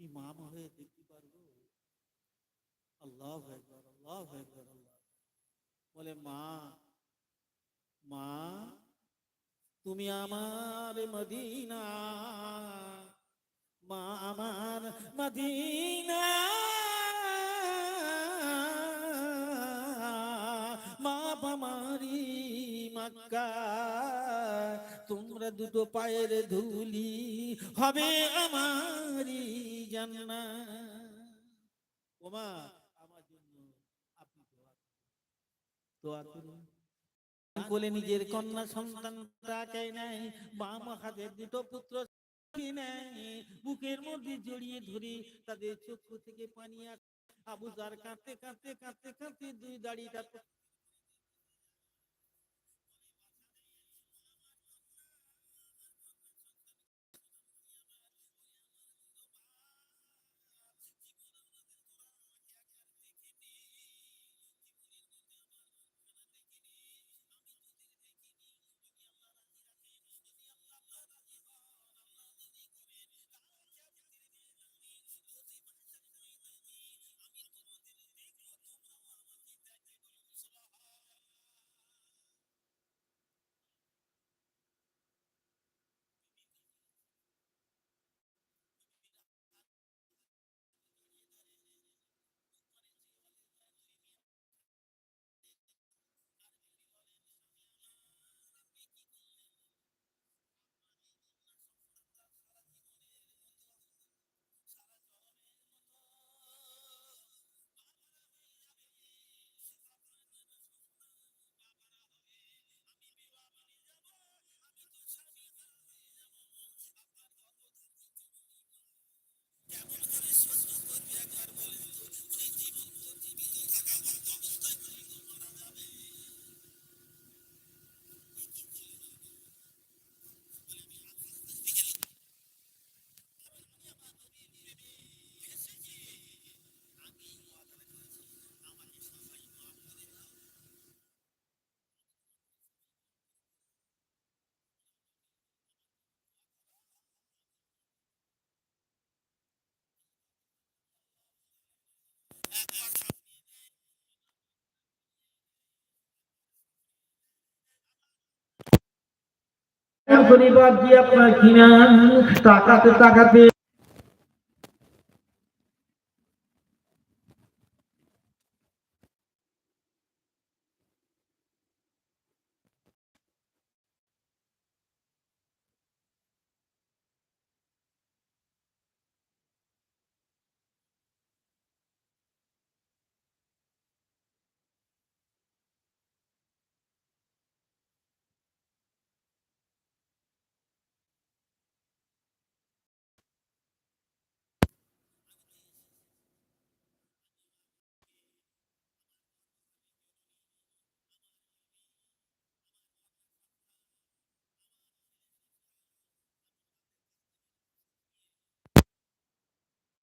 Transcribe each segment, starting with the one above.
ইমাম হয়ে দেখতে পারব আল্লাহ একবার আল্লাহ একবার আল্লাহ বলে মা মা তুমি আমার মদিনা মা আমার মদিনা মা বামারি মক্কা তোমরা দুটো পায়ের ধুলি হবে আমারি জান্না ওমা আমার জন্য আপনি দোয়া করুন। কোলে নিজের কন্যা সন্তানটাকে নেয় বাম হাতের দুটো পুত্র বুকের মধ্যে জড়িয়ে ধরে তাদের চক্ষু থেকে পানি আসে। আবু জার কাঁদতে কাঁদতে কাঁদতে কাঁদতে দুই দাড়িটা পরিবার দিয়ে আপনার কিনা তাকাতে টাকাতে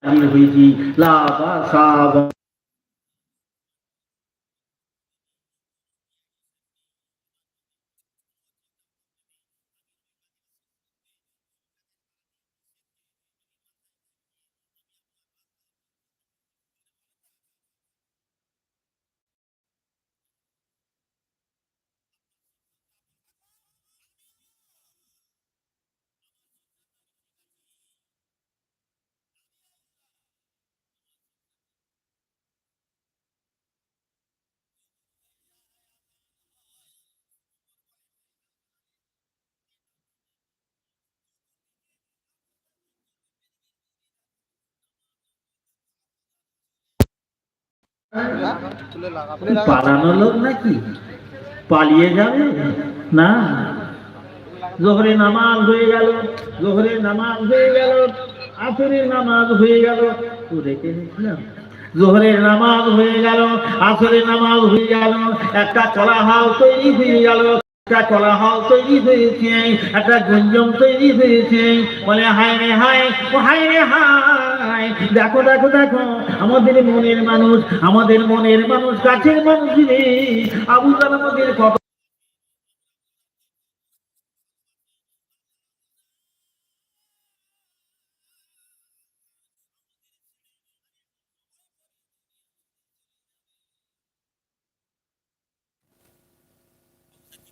হাজির হয়েছি লাভা সাবা পালানো লোক নাকি? পালিয়ে যাবে? না। জোহরে নামাজ হয়ে গেল জোহরে নামাজ হয়ে গেল আসরের নামাজ হয়ে গেল। তো রেখে নিয়েছিলাম জোহরের নামাজ হয়ে গেল আসরের নামাজ হয়ে গেল একটা কলাহাল তৈরি হয়ে গেল একটা কলাহল তৈরি হয়েছে একটা গুঞ্জন তৈরি হয়েছে। বলে হায় রে হায় ও হায় রে হায়। নাই। দেখো দেখো দেখো, আমাদের মনের মানুষ, আমাদের মনের মানুষ, কাছের মানুষ আবু আমাদের কত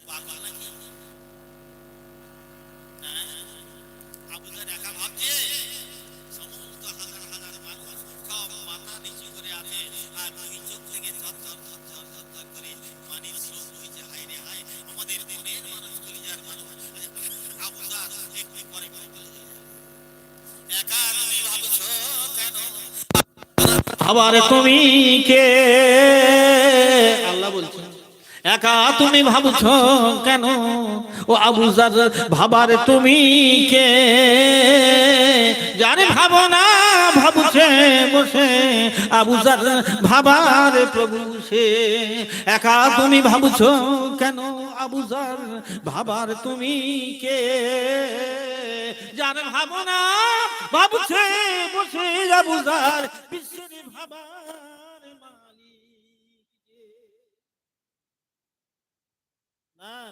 পাগল আবার তুমি কে? আল্লাহ বলছেন একা তুমি ভাবছ কেন? ও আবুজার ভাবার তুমি কে? জানে ভাবো না ভাবছে, বসে আবুজার ভাবার প্রভু সে। একা তুমি ভাবছ কেন আবুজার ভাবার তুমি কে? জানে ভাবো না ভাবছে, বসে আবুজার বিশ্বের ভাবার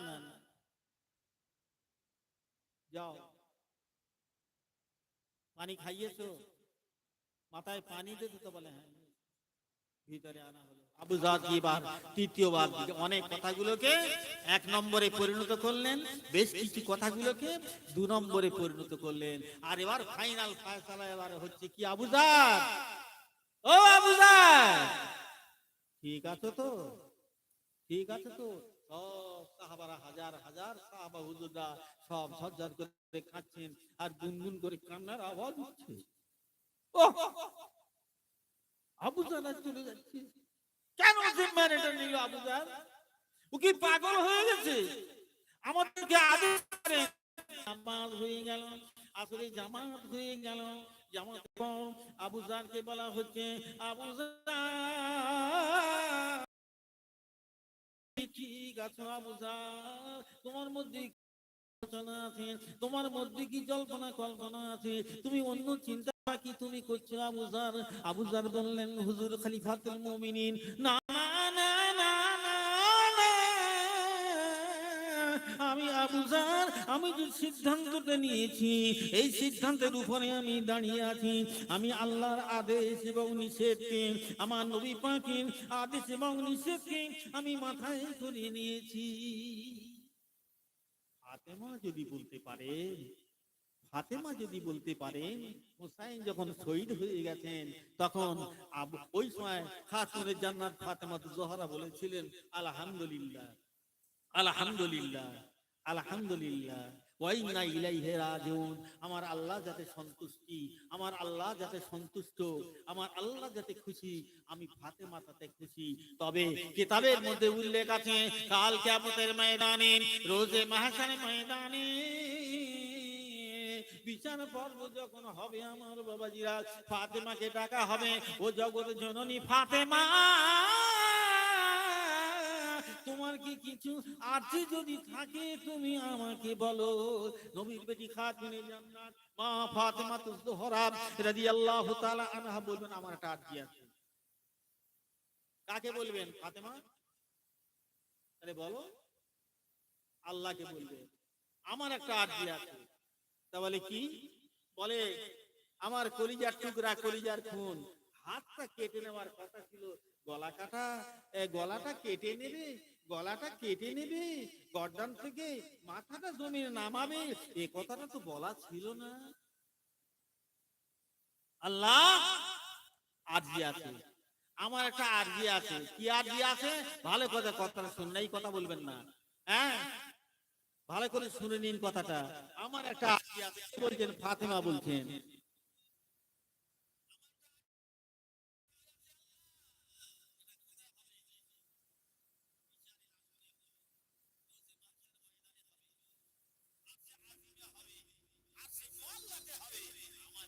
না। যাও। পানি খাইয়েছো? মাথায় পানি দিতে তো বলে হ্যাঁ। ভিতরে আনা হলো। আবু জাদ এবার তৃতীয়বার অনেক কথাগুলোকে এক নম্বরে পরিণত করলেন, বেশ কিছু কথাগুলোকে দু নম্বরে পরিণত করলেন। আর এবার ফাইনাল ফায়সালা এবার হচ্ছে কি, আবু ও আবু ঠিক আছে তো? ঠিক আছে তো? সব সাহাবারা হাজার হাজার সাহাবা হুজুররা সব সজ্জার করে খাচ্ছেন আর গুনগুন করে কান্নার আওয়াজ উঠছে। ও আবু জান চলে যাচ্ছে। কেন জিম্মার এটা নিল আবু জান ও কি পাগল হয়ে গেছে? আমাদেরকে আদেশ করে। হয়ে গেল আসলে জামাত হয়ে গেল। জামাত পর আবু জানকে বলা হচ্ছে আবু জান ঠিক আছে আবু জান তোমার মধ্যে আলোচনা আছে, তোমার মধ্যে কি জল্পনা কল্পনা আছে? তুমি অন্য চিন্তা কি তুমি করছ? আবুজার আবুজার বললেন, হুজুর খলিফাতুল মুমিনিন। না। আমি আবুজার আমি যে সিদ্ধান্তটা নিয়েছি, এই সিদ্ধান্তের উপরে আমি দাঁড়িয়ে আছি। আমি আল্লাহর আদেশ এবং নিষেধকে আমার নবী পাখির আদেশ এবং নিষেধকে আমি মাথায় করে নিয়েছি। ফাতেমা যদি বলতে পারে, ফাতেমা যদি বলতে পারেন হুসাইন যখন শহীদ হয়ে গেছেন, তখন ওই সময় খাতুনের জান্নাত ফাতেমা জোহরা বলেছিলেন, আলহামদুলিল্লাহ আলহামদুলিল্লাহ আলহামদুলিল্লাহ। আমার আল্লাহ যাতে সন্তুষ্টি, আমার আল্লাহ যাতে সন্তুষ্ট, আমার আল্লাহ যাতে খুশি, আমি ফাতেমা তাতে খুশি। তবে কিতাবের মধ্যে উল্লেখ আছে, কাল কিয়ামতের ময়দানে, রোজে মাহশারের ময়দানে বিচার পর্ব যখন হবে আমার বাবাজিরা, ফাতেমাকে ডাকা হবে, ও জগৎ জননী ফাতেমা। তোমার কি কিছু আছে যদি থাকে তুমি আমাকে বলো? নবীর বেটি খাতুনে জান্নাত, মা ফাতেমা রাদিয়াল্লাহু তাআলা আনহা বলবেন, আমার একটা আছে। কাকে বলবেন? ফাতেমা? আরে বলো। আল্লাহকে বলবে, আমার একটা আছে। তা বলে কি? বলে, আমার কলিজার টুকরা, কলিজার খুন। হাতটা কেটে নেওয়ার কথা ছিল, গলা কাটা গলাটা কেটে নেবে গলাটা কেটে নেবে, গর্দান থেকে মাথাটা জমিয়ে নামাবে, এ কথাটা তো বলা ছিল না। আল্লাহ, আরজি আছে। আমার একটা আরজি আছে। কি আরজি আছে? ভালো করে কথাটা শুনলেই কথা বলবেন না। হ্যাঁ? ভালো করে শুনে নিন কথাটা। আমার একটা আরজি আছে বলছেন ফাতেমা বলছেন। আর সে হবে। আমার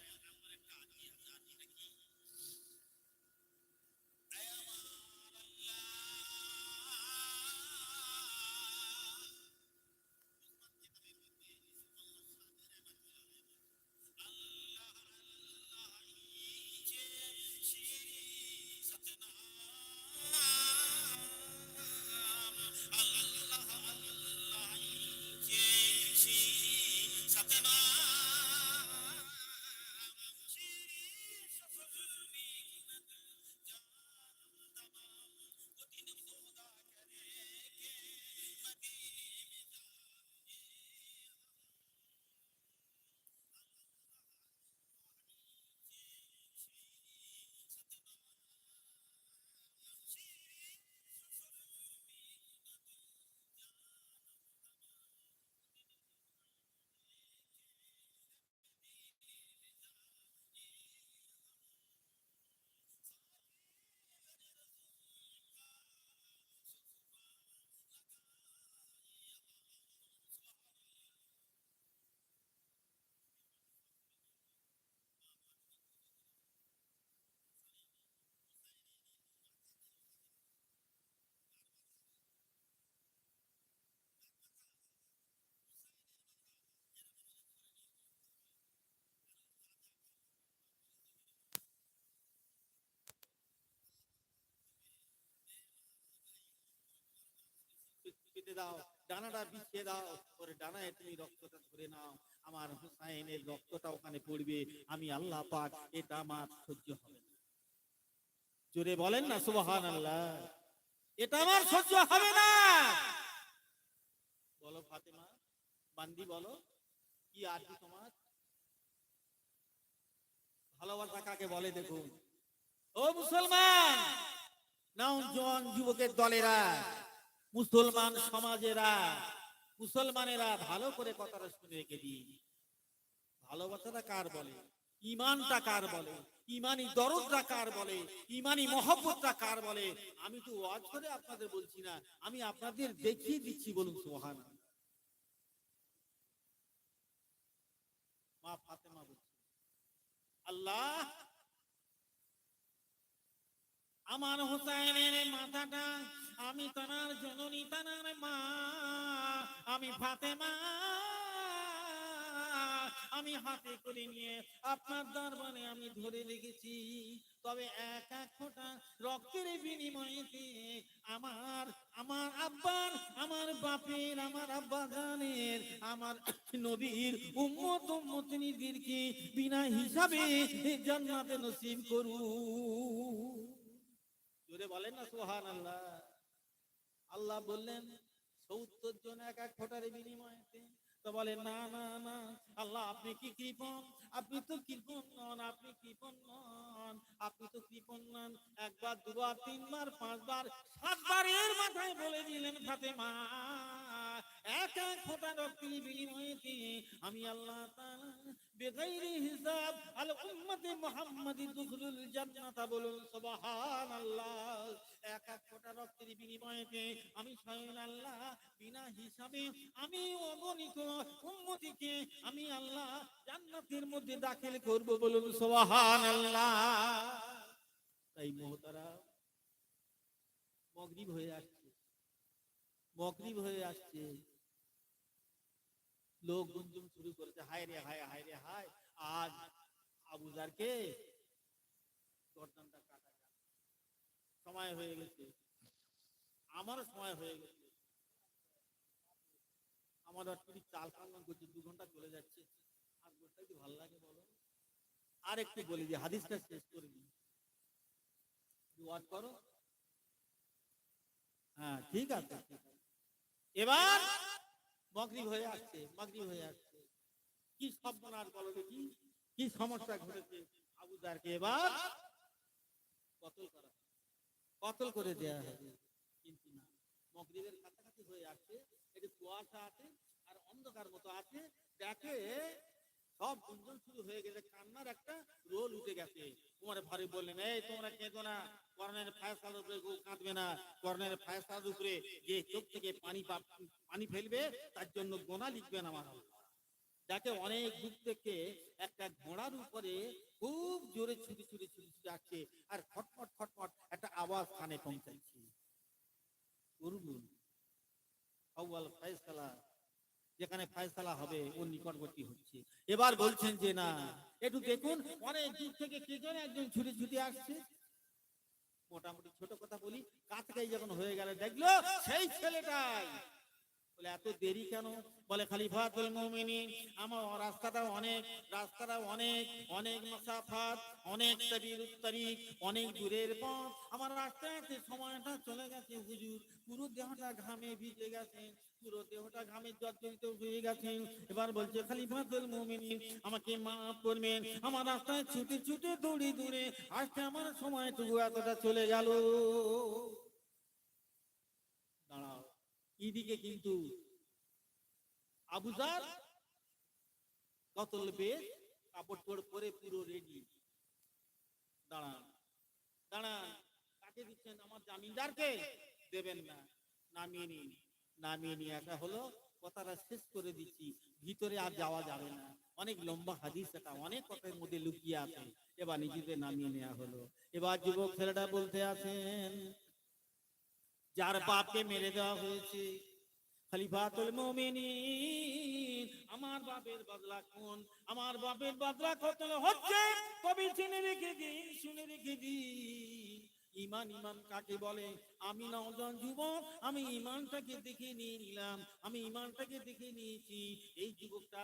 কেটে দাও, ডানাটা বিছিয়ে দাও, ওর ডানায় তুমি রক্তটা ধরে নাও। আমার হুসাইনের রক্তটা ওখানে পড়বে, আমি আল্লাহ পাক, এটা আমার সহ্য হবে না। জোরে বলেন না সুবহান আল্লাহ এটা আমার সহ্য হবে না। বলো ফাতেমা, বান্দি বলো, কি আরবি তোমার? ভালোবাসা কাকে বলে দেখুন? ও মুসলমান নওজোয়ান যুবকের দলেরা। মুসলমান সমাজেরা, মুসলমানেরা ভালো করে কথাটা শুনে রেখে দিই। ভালোবাসাটা কার বলে? ইমানটা কার বলে? ইমানি দরদটা কার বলে? ইমানি মহব্বতটা কার বলে? আমি তো ওয়াজ করে আপনাদের বলছি না, আমি আপনাদের দেখিয়ে দিচ্ছি বলুন সোহান মা ফাতেমা বলছি, আল্লাহ, আমার হোসাইনের মাথাটা আমি তানার জননী, তানার মা। আমি ফাতেমা। আমি হাতে করে নিয়ে আপনার দরবারে আমি ধরে রেখেছি। তবে এক এক ফোঁটা রক্তের বিনিময়েতে আমার আমার আব্বার, আমার বাপের, আমার আব্বা জানের, আমার নবীর উম্মত, উম্মতিনীদেরকে বিনা হিসাবে জান্নাতে নসিব করু জোরে বলেন না সোহান আল্লাহ আল্লাহ বললেন, সত্তর জন এক এক ফোটার বিনিময়ে তো বলে না না না, আল্লাহ, আপনি কি কৃপন আপনি তো কৃপন নন, আপনি কৃপন নন, আপনি তো কৃপন নন। একবার, দুবার, তিনবার, পাঁচবার, সাতবার এর মাথায় বলে দিলেন ফাতেমা। এক এক ফোঁটা আমি আল্লাহ বেগাইরি হিসাব আল উম্মতে জান্নাতা বলুন এক এক রক্তের আমি স্বয়ং আল্লাহ বিনা হিসাবে আমি অগণিত উম্মতিকে আমি আল্লাহ জান্নাতের মধ্যে দাখিল করব বলুন, সুবহানাল্লাহ। তাই মোহতারা মগরিব হয়ে আসছে। মগরিব হয়ে আসছে। লোক গুঞ্জন শুরু করেছে, হায় রে, হায় হায় রে, হায়। আজ আবুজারকে গর্দানটা কাটা। সময় হয়ে গেছে। আমারও সময় হয়ে গেছে। আমার একটু চাল কান্না করছে, দু ঘণ্টা চলে যাচ্ছে। আর বলতে কি ভালো লাগে বলো? আর একটু বলি যে, হাদিসটা শেষ করে দিই। দোয়াত করো। হ্যাঁ ঠিক আছে। এবার মগরিব হয়ে আসছে মগরিব হয়ে আসছে। কি সর্বনাশ বলো দেখি কি সমস্যা ঘটেছে? আবু জারকে এবার কতল করা কতল করে দেয়া হবে কিন্তু না মগরিবের কাছাকাছি হয়ে আসছে, এটি কুয়াশা আছে আর অন্ধকার মতো আছে। দেখে সব গুঞ্জন শুরু হয়ে গেছে কান্নার একটা রোল উঠে গেছে। তোমার ভারী বললেন, এই, তোমরা কেঁদো না। কর্ণের ফায়সার উপরে কাঁদবে না। কর্ণের ফায়সার উপরে যে চোখ থেকে পানি পানি ফেলবে, তার জন্য গোনা লিখবেন আমার আল্লাহ। যাকে অনেক দূর থেকে একটা ঘোড়ার উপরে খুব জোরে ছুটি ছুটি ছুটি ছুটি আসছে আর খটমট খটমট একটা আওয়াজ কানে পৌঁছাচ্ছে। করুন ফায়সালা যেখানে ফায়সালা হবে ও নিকটবর্তী হচ্ছে। এবার বলছেন যে, না, একটু দেখুন, অনেক দূর থেকে কে যেন একজন ছুটে ছুটে আসছে। মোটামুটি ছোট কথা বলি কাছকাই যখন হয়ে গেলে, দেখল সেই ছেলেটাই বলে, এত দেরি কেন? বলে, খালিফাতুল মুমিনিন, আমার রাস্তাটা অনেক রাস্তাটা অনেক অনেক মাসাফাত, অনেক তাবির তারিখ, অনেক দূরের পথ। আমার রাস্তাতে সময়টা চলে গেছে, হুজুর। পুরো দেহটা ঘামে ভিজে গেছে, পুরো দেহটা ঘামে জর্জরিত হয়ে গেছে। এবার বলছে, খালিফাতুল মুমিনিন, আমাকে মাফ করবেন। আমার রাস্তায় ছুটে ছুটে দৌড়ে দৌড়ে আজকে আমার সময়টুকু এতটা চলে গেল। এদিকে কিন্তু আবুজার কতল বেশ কাপড় পরে পরে পুরো রেডি দাঁড়ান দাঁড়ান, কাকে দিচ্ছেন? আমার জামিনদারকে দেবেন না। নামিয়ে নিন, নামিয়ে নিয়ে একটা হলো। কথাটা শেষ করে দিচ্ছি। ভিতরে আর যাওয়া যাবে না। অনেক লম্বা হাদিস এটা, অনেক কথার মধ্যে লুকিয়ে আছে। এবার নিজেদের নামিয়ে নেওয়া হলো। এবার যুবক ছেলেটা বলতে আছেন যার বাপকে মেরে দেওয়া হয়েছে। খলিফাতুল মুমিনিন। আমার বাপের বদলা কোন? আমার বাপের বদলা কত হচ্ছে? কবি শুনে রেখে দিন শুনে রেখে দিন ইমান ইমান কাকে বলে? আমি নজন যুবক আমি ইমানটাকে দেখে নিয়ে নিলাম। আমি ইমানটাকে দেখে নিয়েছি। এই যুবকটা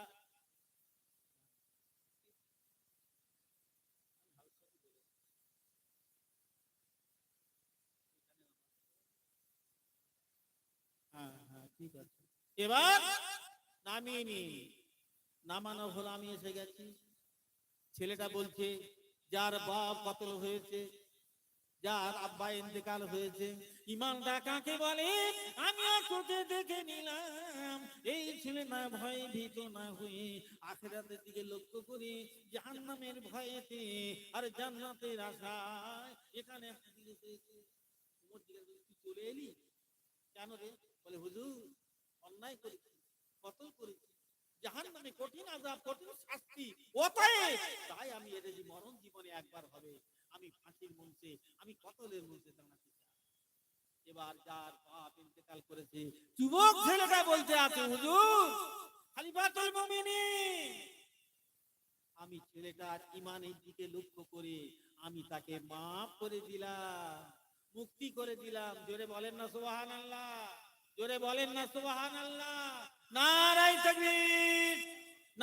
হ্যাঁ হ্যাঁ ঠিক আছে। এবার নামিয়ে নিন নামানো হলো, আমি এসে গেছি। ছেলেটা বলছে, যার বাপ কতল হয়েছে, যার আব্বা ইন্তেকাল হয়েছে, ইমানটা কাকে বলে? আমি চোখে দেখে নিলাম। এই ছেলে না, ভয়ে ভীত না হয়ে আখেরাতের দিকে লক্ষ্য করে জাহান্নামের ভয়েতে আর জান্নাতের আশায় এখানে চলে এলি? কেন রে? বলে, হুজুর, অন্যায় কতল জাহান নামে কঠিন আজাব কঠিন শাস্তি তাই আমি এদের মরণ জীবনে একবার হবে, আমি ফাঁসির মঞ্চে, আমি কতলের মঞ্চে দাঁড়াতে এবার যার ইন্তেকাল করেছে, যুবক ছেলেটা বলতে আছে, হুজুর, খালিফাতুল আমি ছেলেটার ইমানের দিকে লক্ষ্য করে, আমি তাকে মাফ করে দিলাম, মুক্তি করে দিলাম। জোরে বলেন না সুবাহান আল্লাহ জোরে বলেন না সুবাহান আল্লাহ নারাই তাকবীর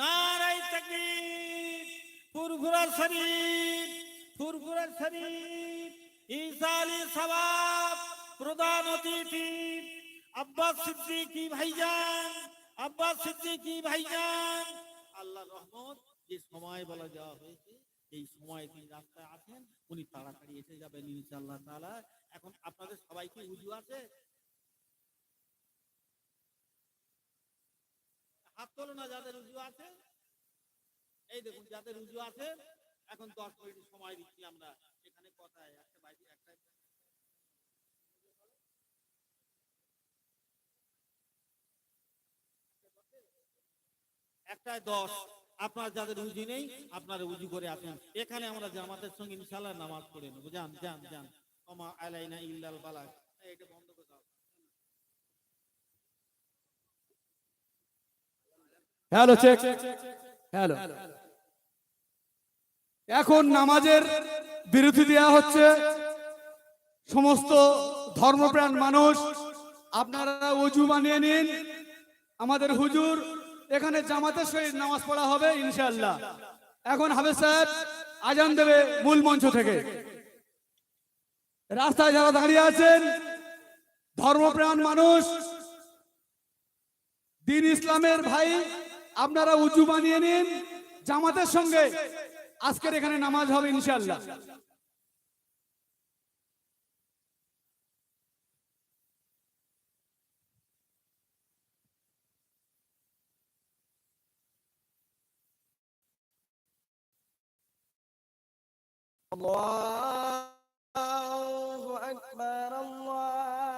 নারাই তাকবীর। ফুরফুরা শরীফ ফুরফুরা শরীফ। আলাইহিস সালাম প্রধান অতিথি। আব্বাস সিদ্দিকী ভাইজান, আব্বাস সিদ্দিকী ভাইজান। আল্লাহ রহমত, যে সময় বলা যাওয়া হয়েছে, এই সময় তিনি রাস্তায় আছেন, উনি তাড়াতাড়ি এসে যাবেন ইনশাআল্লাহ তাআলা। এখন আপনাদের সবাইকে উজু আছে হাত তোলো না, যাদের উজু আছে। এই দেখুন, যাদের উজু আছে, এখন দশ মিনিট সময় দিচ্ছি আমরা। এখানে কথায়, একটা বাইরে একটা একটায় দশ। আপনার যাদের উজু নেই, আপনারা উজু করে আসেন। এখানে আমরা জামাতের সঙ্গে ইনশাল্লাহ নামাজ পড়ে নেব। যান যান যান। কমা আলাইনা ইল্লাল বালাক। এটা বন্ধ করে। Hello check hello. এখন নামাজের বিরতি দেওয়া হচ্ছে সমস্ত ধর্মপ্রাণ মানুষ। আপনারা উজু বানিয়ে নিন। আমাদের হুজুর এখানে জামাতের সহিত নামাজ পড়া হবে, ইনশাআল্লাহ। এখন হাফেজ সাহেব আজান দেবে মূল মঞ্চ থেকে। রাস্তায় যারা দাঁড়িয়ে আছেন, ধর্মপ্রাণ মানুষ, দিন ইসলামের ভাই আপনারা উঁচু বানিয়ে নিন জামাতের সঙ্গে আজকের এখানে নামাজ হবে ইনশাল্লাহ الله أكبر الله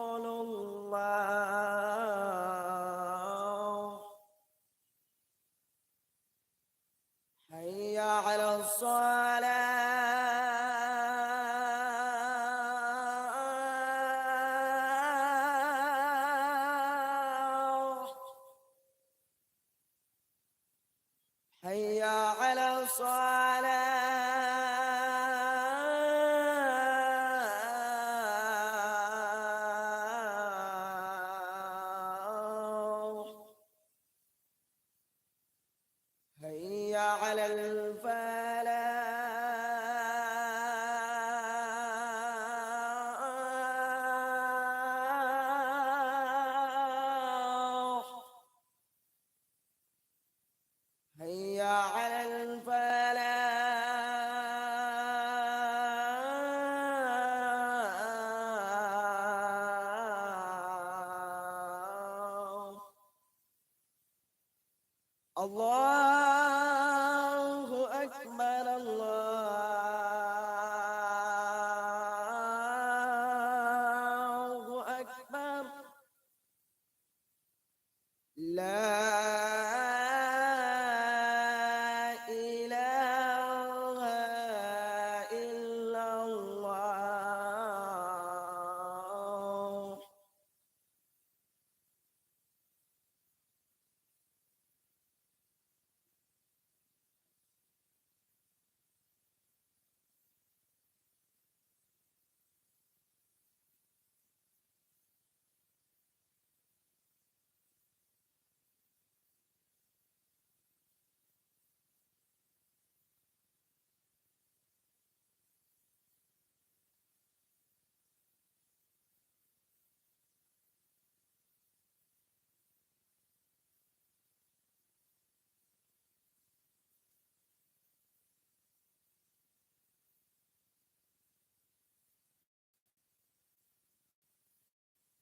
حي على على هيا على